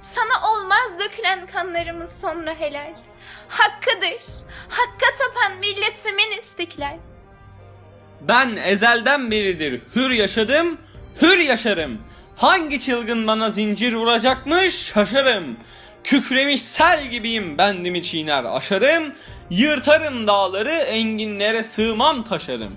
Sana olmaz dökülen kanlarımız sonra helal. Hakkıdır, hakka tapan milletimin istiklal. Ben ezelden beridir hür yaşadım, hür yaşarım. Hangi çılgın bana zincir vuracakmış şaşarım. Kükremiş sel gibiyim bendimi çiğner aşarım. Yırtarım dağları enginlere sığmam taşarım.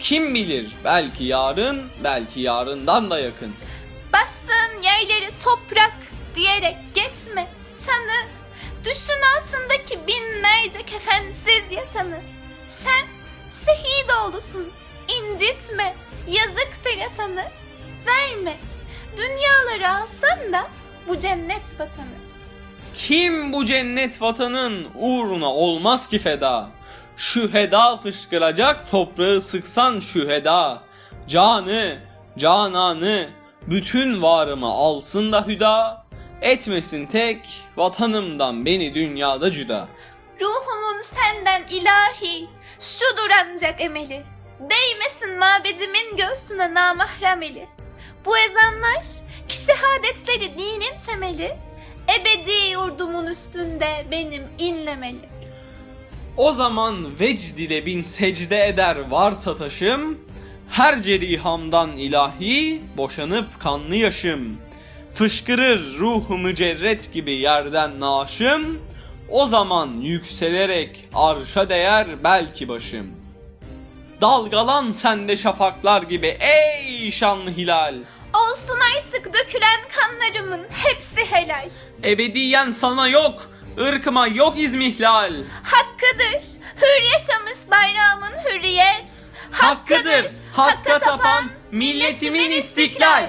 Kim bilir belki yarın belki yarından da yakın. Bastığın yerleri toprak diyerek geçme tanı. Düşün altındaki binlerce kefensiz yatanı. Sen şehit oğlusun, incitme, yazıktır yatanı. Verme, dünyaları alsan da bu cennet vatanı. Kim bu cennet vatanın uğruna olmaz ki feda? Şüheda fışkıracak toprağı sıksan şüheda. Canı, cananı, bütün varımı alsın da hüda. Etmesin tek vatanımdan beni dünyada cüda. Ruhumun senden ilahi, şudur ancak emeli. Değmesin mabedimin göğsüne namahrem eli. Bu ezanlar ki şehadetleri dinin temeli. Ebedi yurdumun üstünde benim inlemeli. O zaman vecd ile bin secde eder varsa taşım, her cerihamdan ilahi boşanıp kanlı yaşım. Fışkırır ruhu mücerret gibi yerden naşım, o zaman yükselerek arşa değer belki başım. Dalgalan sende şafaklar gibi ey şanlı hilal. Olsun artık dökülen kanlarımın hepsi helal. Ebediyen sana yok, ırkıma yok izmihlal. Hakkıdır, hür yaşamış bayrağımın hürriyet. Hakkıdır, hakka tapan milletimin istiklal.